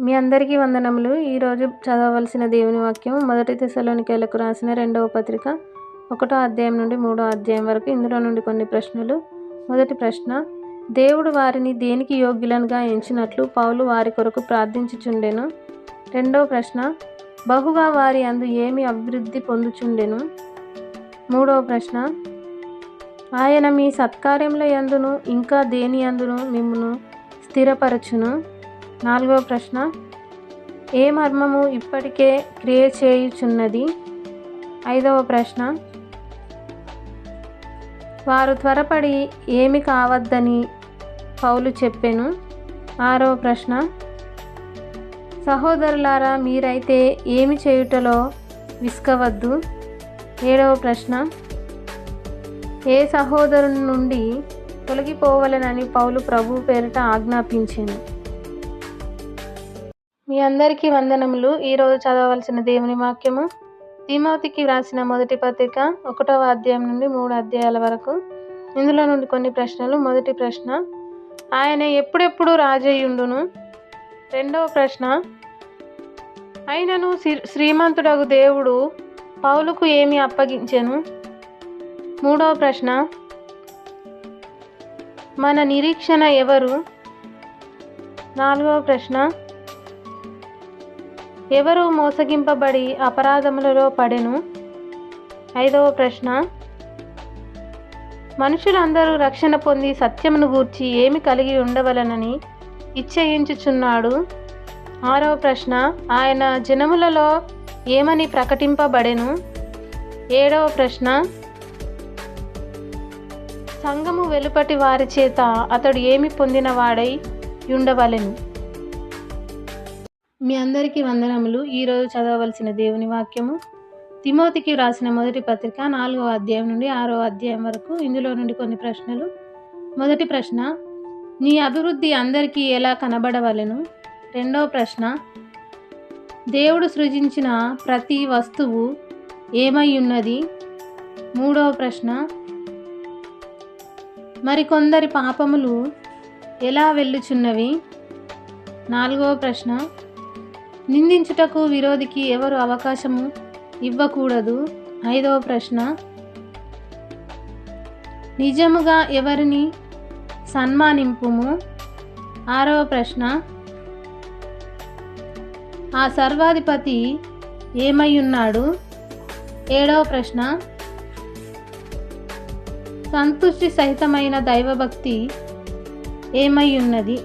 మీ అందరికీ వందనములు. ఈరోజు చదవవలసిన దేవుని వాక్యం మొదటి దశలోనికేలకు రాసిన రెండవ పత్రిక ఒకటో అధ్యాయం నుండి మూడో అధ్యాయం వరకు ఇందులో నుండి కొన్ని ప్రశ్నలు. మొదటి ప్రశ్న దేవుడు వారిని దేనికి యోగ్యులనుగా ఎంచినట్లు పౌలు వారి కొరకు ప్రార్థించుచుండెను? రెండవ ప్రశ్న బహుగా వారి అందు ఏమి అభివృద్ధి పొందుచుండెను? మూడవ ప్రశ్న ఆయన మీ సత్కార్యముల యందును ఇంకా దేని అందును మిమ్మును స్థిరపరచును? నాలుగవ ప్రశ్న. ఏ మర్మము ఇప్పటికే క్రియ చేయుచున్నది? ఐదవ ప్రశ్న. వారు త్వరపడి ఏమి కావద్దని పౌలు చెప్పెను. ఆరవ ప్రశ్న. సహోదరులారా మీరైతే ఏమి చేయుటలో విసుకవద్దు ఏడవ ప్రశ్న. ఏ సహోదరుని నుండి తొలగిపోవలనని పౌలు ప్రభు పేరిట ఆజ్ఞాపించాను. మీ అందరికీ వందనములు. ఈరోజు చదవవలసిన దేవుని వాక్యము తిమోతికి వ్రాసిన మొదటి పత్రిక ఒకటవ అధ్యాయం నుండి మూడు అధ్యాయాల వరకు. ఇందులో నుండి కొన్ని ప్రశ్నలు. మొదటి ప్రశ్న ఆయన ఎప్పుడెప్పుడు రాజయ్యుండును? రెండవ ప్రశ్న అయినను శ్రీమంతుడగు దేవుడు పౌలుకు ఏమి అప్పగించెను? మూడవ ప్రశ్న మన నిరీక్షణ ఎవరు? నాలుగవ ప్రశ్న ఎవరు మోసగింపబడి అపరాధములలో పడెను? ఐదవ ప్రశ్న. మనుషులందరూ రక్షణ పొంది సత్యమును గూర్చి ఏమి కలిగి ఉండవలనని ఇచ్చయించుచున్నాడు ఆరవ ప్రశ్న. ఆయన జనములలో ఏమని ప్రకటింపబడెను? ఏడవ ప్రశ్న. సంఘము వెలుపటి వారి చేత అతడు ఏమి పొందినవాడై ఉండవలెను? మీ అందరికీ వందనములు. ఈరోజు చదవవలసిన దేవుని వాక్యము తిమోతికి వ్రాసిన మొదటి పత్రిక నాలుగవ అధ్యాయం నుండి ఆరో అధ్యాయం వరకు. ఇందులో నుండి కొన్ని ప్రశ్నలు. మొదటి ప్రశ్న నీ అభివృద్ధి అందరికీ ఎలా కనబడవలెను? రెండవ ప్రశ్న దేవుడు సృజించిన ప్రతి వస్తువు ఏమై ఉన్నది? మూడవ ప్రశ్న మరికొందరి పాపములు ఎలా వెళ్ళుచున్నవి? నాలుగవ ప్రశ్న నిందించుటకు విరోధికి ఎవరు అవకాశము ఇవ్వకూడదు? ఐదవ ప్రశ్న. నిజముగా ఎవరిని సన్మానింపుము? ఆరవ ప్రశ్న. ఆ సర్వాధిపతి ఏమై ఉన్నాడు ఏడవ ప్రశ్న. సంతుష్టి సహితమైన దైవభక్తి ఏమై ఉన్నది